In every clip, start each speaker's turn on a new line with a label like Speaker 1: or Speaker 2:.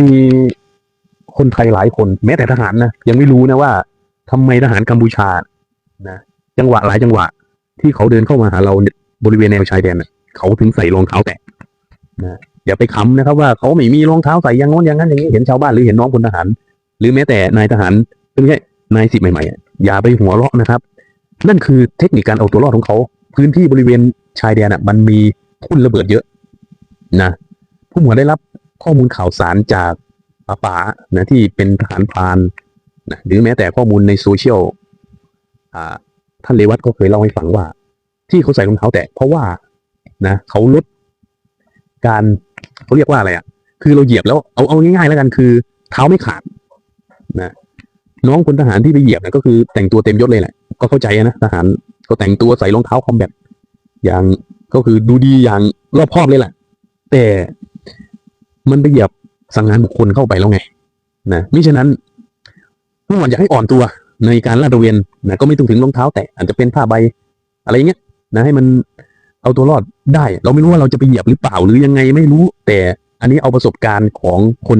Speaker 1: มีคนไทยหลายคน แม้แต่ทหารนะยังไม่รู้นะว่าทำไมทหารกัมพูชานะจังหวะหลายจังหวะ ที่เขาเดินเข้ามาหาเราบริเวณแนวชายแดนเขาถึงใส่รองเท้าแตะนะอย่าไปค้ำนะครับว่าเขาไม่มีรองเท้าใส่อย่างโน้นอย่างนั้นอย่างนี้เห็นชาวบ้านหรือเห็นน้องพลทหาร หรือแม้แต่นายทหารไม่ใช่นายสิบใหม่ๆ อย่าไปหัวเราะนะครับ นั่นคือเทคนิคการเอาตัวรอดของเขา พื้นที่บริเวณชายแดนอะ มันมีทุ่นระเบิดเยอะนะผู้หมวดได้รับ ข้อมูลข่าวสารจากป๋าป๋านะที่เป็นทหารพรานนะหรือแม้แต่ข้อมูลในโซเชียลท่านเลวัตก็เคยเล่าให้ฟังว่า ที่เขาใส่รองเท้าแตะเพราะว่านะเขาลดการเขาเรียกว่าอะไรอะ คือเราเหยียบแล้วเอาเอาง่ายๆแล้วกันคือ เท้าไม่ขาดนะน้องพลทหารที่ไปเหยียบนี่ยก็คือแต่งตัวเต็มยศเลยแหละก็เข้าใจนะทหารก็แต่งตัวใส่รองเท้าคอมแบทอย่างก็คือดูดีอย่างรอบคอบเลยแหละแต่ มันไปเหยียบสังหารบุคคลเข้าไปแล้วไงนะมิฉะนั้นผู้หมวดอยากให้อ่อนตัวในการลาดตระเวนนะก็ไม่ต้องถึงรองเท้า แตะอาจจะเป็นผ้าใบอะไรเงี้ยนะให้มันเอาตัวรอดได้ เราไม่รู้ว่าเราจะไปเหยียบหรือเปล่าหรือยังไงไม่รู้ แต่อันนี้เอาประสบการณ์ของคน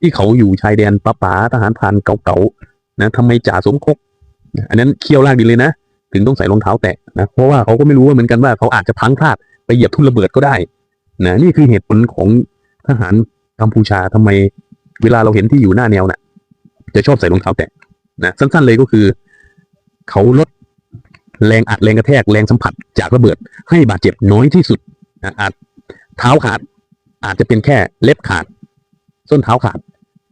Speaker 1: ที่เขาอยู่ชายแดนป้าป๋าทหารพานเก่าๆนะทำไมจ่าสมคกอันนั้นเคี่ยวลากดีเลยนะ ถึงต้องใส่รองเท้าแตะนะเพราะว่าเขาก็ไม่รู้ว่าเหมือนกันว่าเขาอาจจะพังพลาดไปเหยียบทุ่นระเบิดก็ได้นะนี่คือเหตุผลของ ทหารกัมพูชาทำไม เวลาเราเห็นที่อยู่หน้าแนวน่ะ จะชอบใส่รองเท้าแตะนะสั้นๆเลยก็คือ เขาลดแรงอัดแรงกระแทกแรงสัมผัสจากระเบิด ให้บาดเจ็บน้อยที่สุดนะอาจเท้าขาด อาจจะเป็นแค่เล็บขาด ส้นเท้าขาด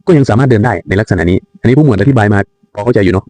Speaker 1: ก็ยังสามารถเดินได้ในลักษณะนี้ อันนี้ผู้หมวดอธิบายมาพอเข้าใจอยู่เนาะ